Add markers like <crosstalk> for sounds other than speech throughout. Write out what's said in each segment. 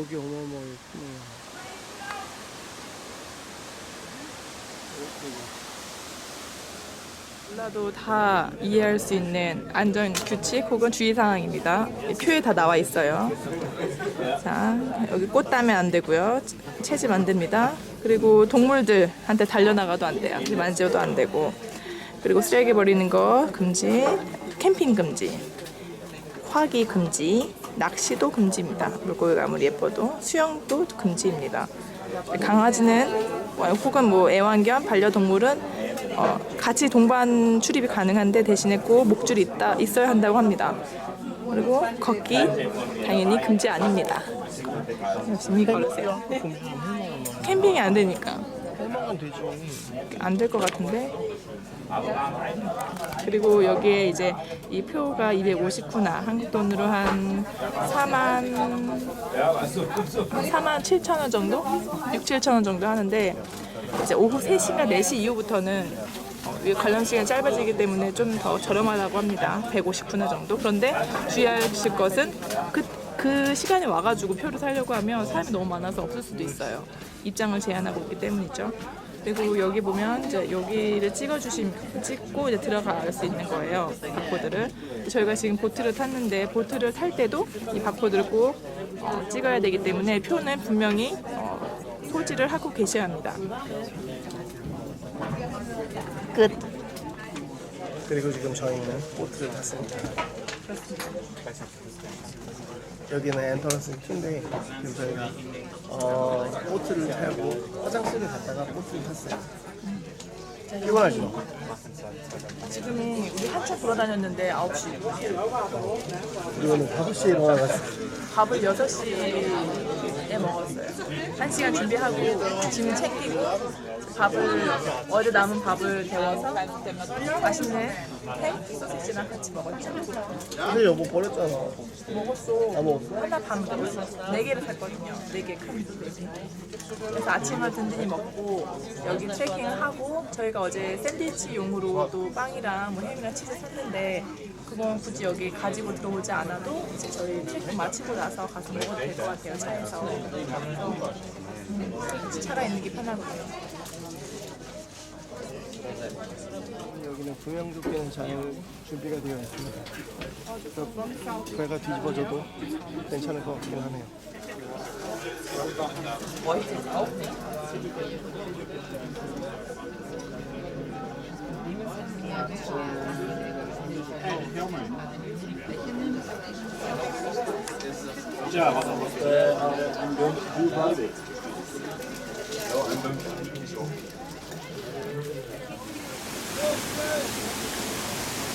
저기 크네요. 몰라도 다 이해할 수 있는 안전 규칙 혹은 주의 사항입니다. 이 표에 다 나와 있어요. 자, 여기 꽃 따면 안 되고요. 채집 안 됩니다. 그리고 동물들한테 달려나가도 안 돼요. 만져도 안 되고. 그리고 쓰레기 버리는 거 금지, 캠핑 금지, 화기 금지, 낚시도 금지입니다. 물고기가 아무리 예뻐도 수영도 금지입니다. 강아지는 혹은 뭐 애완견, 반려동물은 어, 같이 동반 출입이 가능한데 대신에 꼭 목줄이 있다 있어야 한다고 합니다. 그리고 걷기 당연히 금지 아닙니다. 열심히 걸으세요. 캠핑이 안 되니까 할만은 되지. 안 될 것 같은데. 그리고 여기에 이제 이 표가 250구나 한국 돈으로 한 4만 4만 7천 원 정도? 6, 7천 원 정도 하는데 이제 오후 3시나 4시 이후부터는 어, 이 관람 시간이 짧아지기 때문에 좀 더 저렴하다고 합니다. 150구나 정도. 그런데 주의하실 것은 그, 그 시간에 와가지고 표를 사려고 하면 사람이 너무 많아서 없을 수도 있어요. 입장을 제한하고 있기 때문이죠. 그리고 여기 보면 이제 여기를 찍어주시면 찍고 이제 들어갈 수 있는 거예요. 바코드를. 저희가 지금 보트를 탔는데 보트를 탈 때도 이 바코드를 꼭 어, 찍어야 되기 때문에 표는 분명히 어, 소지를 하고 계셔야 합니다. 끝. 그리고 지금 저희는 보트를 탔습니다. 여기는 엔터런스 지금 저희가 어, 보트를 타고 화장실을 갔다가 보트를 탔어요. 피곤하죠? 지금이 우리 한참 돌아다녔는데 9시. 그리고는 5시에 일어나가지고 밥을 6시에 먹었어요. 1시간 준비하고 짐 챙기고 밥을 어제 남은 밥을 데워서 맛있는 햄 소시지랑 같이 먹었죠. 근데 여보 버렸잖아. 먹었어. 다 먹었어? 하나 반 먹었어. 네 개를 샀거든요. 네 개, 큰네 개. 그래서 아침을 든든히 먹고 여기 체킹하고 저희가 어제 샌드위치용으로 또 빵이랑 뭐 햄이랑 치즈 샀는데 그건 굳이 여기 가지고 들어오지 않아도 이제 저희 체킹 마치고 나서 가서 먹어도 될 것 같아요 차에서. 그래서 음, 차가 있는 게 편하고요. 여기는 구명조끼는 잘 준비가 되어 있습니다. 배가 뒤집어져도 괜찮을 것 같긴 하네요. 저여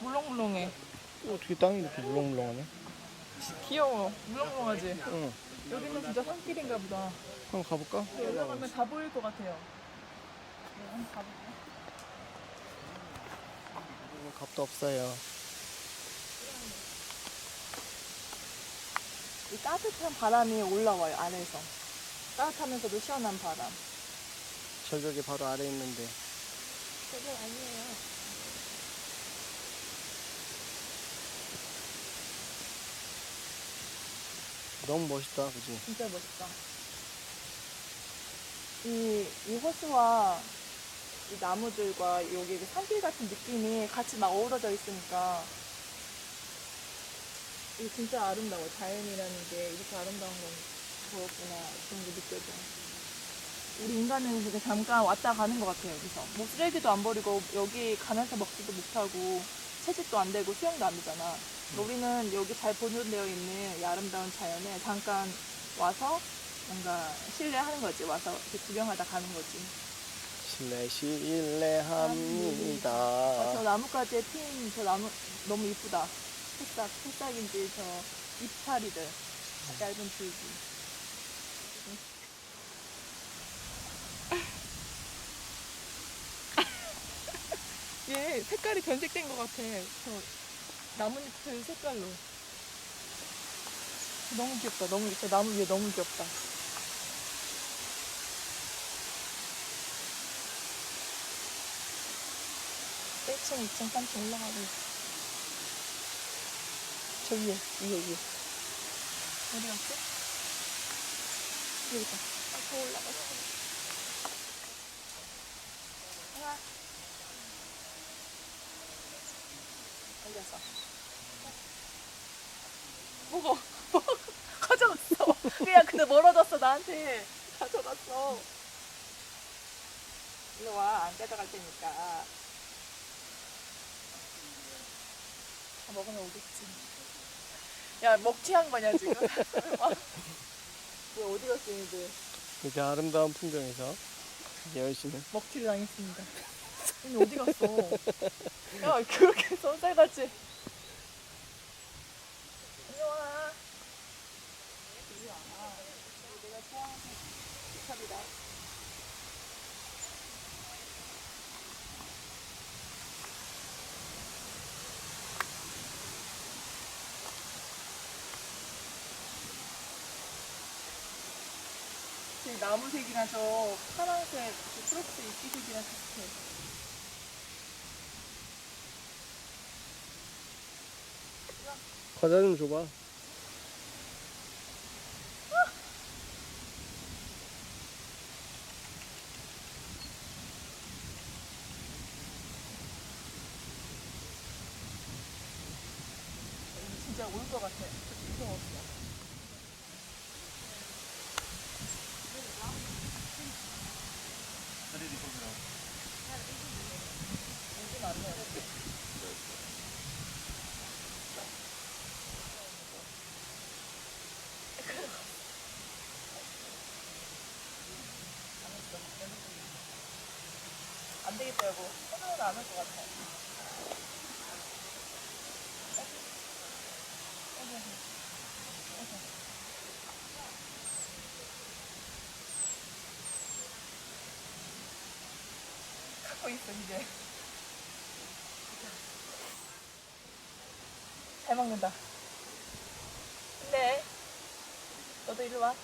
물렁물렁해. 어떻게 땅이 이렇게 물렁물렁하네? 귀여워. 물렁물렁하지. 응. 여기는 진짜 산길인가 보다. 한번 가볼까? 올라가면 다 보일 것 같아요. 한번 가볼게요. 겁도 없어요. 이 따뜻한 바람이 올라와요 안에서. 따뜻하면서도 시원한 바람. 절벽이 바로 아래 있는데 그게 아니에요. 너무 멋있다, 그지? 진짜 멋있다. 이, 이 호수와 이 나무들과 여기 그 산길 같은 느낌이 같이 막 어우러져 있으니까 이게 진짜 아름다워. 자연이라는 게 이렇게 아름다운 거였구나. 그런 게 느껴져. 우리 인간은 그렇게 잠깐 왔다 가는 것 같아요, 여기서. 뭐 쓰레기도 안 버리고 여기 가면서 먹지도 못하고 채집도 안 되고 수영도 안 되잖아. 우리는 여기 잘 보존되어 있는 이 아름다운 자연에 잠깐 와서 뭔가 신뢰하는 거지. 와서 이렇게 구경하다 가는 거지. 실내 실내합니다. 아, 저 나뭇가지에 핀 저 나무 너무 이쁘다. 새싹, 새싹인지 저 이파리들. 얇은 줄기. 얘 색깔이 변색된 것 같아. 저 나뭇잎 색깔로. 너무 귀엽다. 너무 저 나무 위에 너무 귀엽다. 1층, 2층, 3층 올라가고. 저 위에, 위에, 위에. 어디 갔지? 여기 있다. 아, 더 올라갔어. 하나. 올렸어. 먹어. 가져갔어. 그냥 근데 멀어졌어, 나한테. 가져갔어. 일로 와, 안 가져갈 테니까. 다 먹으면 오겠지. 야, 먹튀한 거냐, 지금? <laughs> 왜 어디 갔어, 얘들? 이렇게 아름다운 풍경에서 여신은 먹튀를 당했습니다. 얘네 어디 갔어? 야, 그렇게 쏜살같이. 일로 와. 이리 와. 이거 내가 좋아하는 나무색이랑 저 파란색, 그 프로스 이끼색이랑 비슷해. 과자 좀 줘봐 진짜 올 것 같아. 무서웠어. 안 되겠다, 여보. 손으로는 안올 것 같아. 갖고 있어 이제 잘 먹는다 근데 너도 이리 와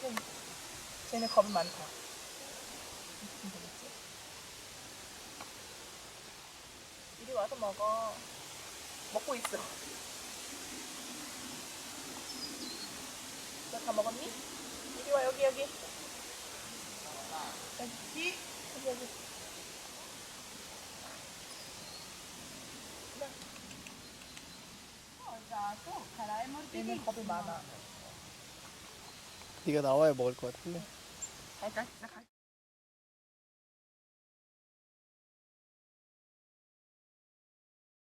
조금 쟤네 겁이 많다? 이리 와서 먹어. 먹고 있어. 너 다 먹었니? 이리 와 여기 여기. 여기 여기 여기. 얘는 겁이 많아 네가 나와야 먹을 것 같은데